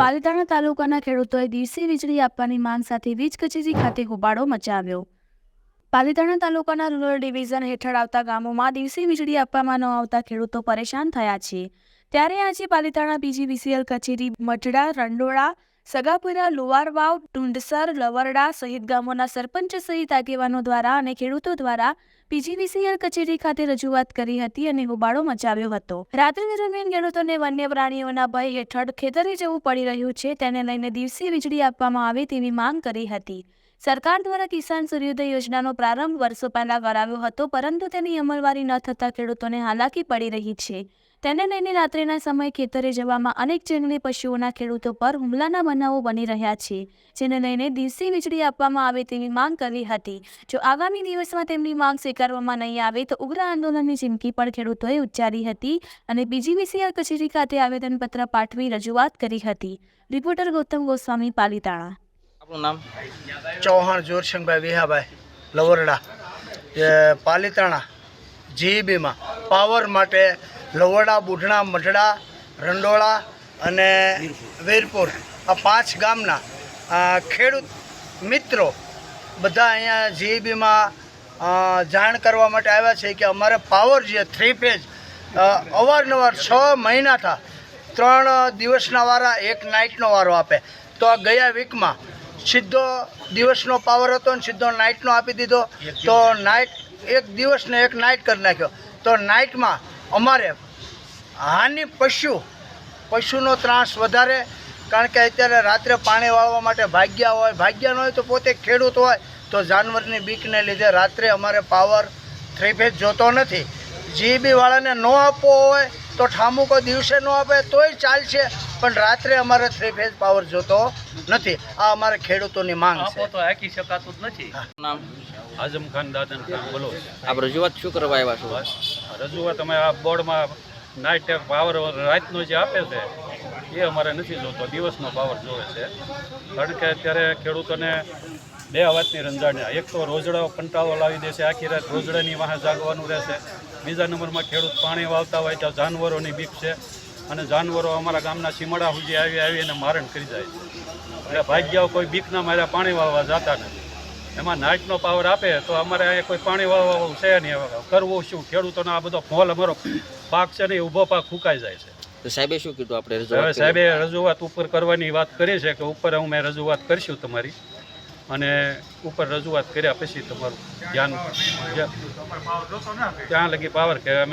પાલીતાણા તાલુકાના ખેડૂતોએ દિવસે વીજળી આપવાની માંગ સાથે વીજ કચેરી ખાતે હોબાળો મચાવ્યો. પાલીતાણા તાલુકાના રૂરલ ડિવિઝન હેઠળ આવતા ગામોમાં દિવસે વીજળી આપવામાં ન આવતા ખેડૂતો પરેશાન થયા છે. ત્યારે આજે પાલીતાણા પીજીવીસીએલ કચેરી, મઢડા, રંડોળા, સગાપુરા, લુવારવાવ, ટુંડસર, લવરડા સહિત ગામોના સરપંચ સહિત આગેવાનો દ્વારા અને ખેડૂતો દ્વારા પીજીવીસીએલ કચેરી ખાતે રજૂઆત કરી હતી અને હોબાળો મચાવ્યો હતો. રાત્રિ દરમિયાન ખેડૂતોને વન્ય પ્રાણીઓના ભય હેઠળ ખેતરે જવું પડી રહ્યું છે. તેને લઈને દિવસે વીજળી આપવામાં આવે તેવી માંગ કરી હતી. સરકાર દ્વારા કિસાન સૂર્યોદય યોજનાનો પ્રારંભ વર્ષો પહેલા કરાવ્યો હતો, પરંતુ તેની અમલવારી ન થતાં ખેડૂતોને હાલાકી પડી રહી છે. તેને લઈને રાત્રિના સમયે ખેતરે જવામાં અનેક જંગલી પશુઓના ખેડૂતો પર હુમલાના બનાવો બની રહ્યા છે. જેને લઈને દિવસે વીજળી આપવામાં આવે તેવી માંગ કરી હતી. જો આગામી દિવસમાં તેમની માંગ સ્વીકારવામાં નહીં આવે તો ઉગ્ર આંદોલનની ચીમકી પણ ખેડૂતોએ ઉચ્ચારી હતી અને બીજીબીસીઆર કચેરી ખાતે આવેદનપત્ર પાઠવી રજૂઆત કરી હતી. રિપોર્ટર ગૌતમ ગોસ્વામી, પાલીતાણા. આપણું નામ? ચૌહાણ જોરસિંહભાઈ વિહાભાઈ, લવરડા. પાલિતાણા જીઈબીમાં પાવર માટે લવરડા, બુઢણા, મઢડા, રંડોળા અને વીરપુર આ પાંચ ગામના ખેડૂત મિત્રો બધા અહીંયા જીઈબીમાં જાણ કરવા માટે આવ્યા છે કે અમારે પાવર જે થ્રી પેજ અવારનવાર છ મહિના થા, ત્રણ દિવસના વારા, એક નાઇટનો વારો આપે. તો આ ગયા વીકમાં સીધો દિવસનો પાવર હતો ને સીધો નાઇટનો આપી દીધો. તો નાઇટ એક દિવસને એક નાઇટ કરી નાખ્યો. તો નાઇટમાં અમારે હાનિ પશુ, પશુનો ત્રાસ વધારે, કારણ કે અત્યારે રાત્રે પાણી વાળવા માટે ભાગ્યા હોય, ભાગ્યા ન હોય તો પોતે ખેડૂત હોય, તો જાનવરની બીકને લીધે રાત્રે અમારે પાવર થ્રી ફેજ જોતો નથી. જીબી વાળાને ન આપવો હોય, તો ઠામુકો દિવસે ન આપે, તોય ચાલશે. પણ રાત્રે અમારે થ્રી ફેઝ પાવર જોતો નથી. આ અમારે ખેડૂતોની માંગ આપો છે. તો હાકી શકાતું જ નથી. નામ? આઝમ ખાન દાદન ખાન બોલો. આપ રજૂઆત શું કરવા આવ્યા છો? રજૂઆત અમે આ બોર્ડમાં નાઇટ પાવર રાતનો જે આપે છે એ અમારે નથી જોતો. દિવસનો પાવર જોવે છે. કારણ કે અત્યારે ખેડૂતોને બે વાતની રંજાણ્યા એક તો રોજડાઓ કંટાળો લાવી દેશે આખી રાત રોજડાની વાહ જાગવાનું રહેશે. બીજા નંબરમાં ખેડૂત પાણી વાવતા હોય તો જાનવરોની બીક છે. અને જાનવરો અમારા ગામના સીમડા સુધી આવી આવી અને મારણ કરી જાય એટલે ભાગ્યાઓ કોઈ બીકના માર્યા પાણી વાળવા જતા નથી. એમાં નાઇટનો પાવર આપે તો અમારે અહીંયા કોઈ પાણી વાળવાનું છે નહીં. કરવું શું? ખેડૂતોનો આ બધો ફોલ અમારો પાક છે ને એ ઊભો પાક ફૂંકાઈ જાય છે. તો સાહેબે શું કીધું આપણે હવે સાહેબે રજૂઆત ઉપર કરવાની વાત કરી છે કે ઉપર અમે રજૂઆત કરીશું તમારી. અને ઉપર રજૂઆત કર્યા પછી તમારું ધ્યાન ત્યાં લગી પાવર કે અમે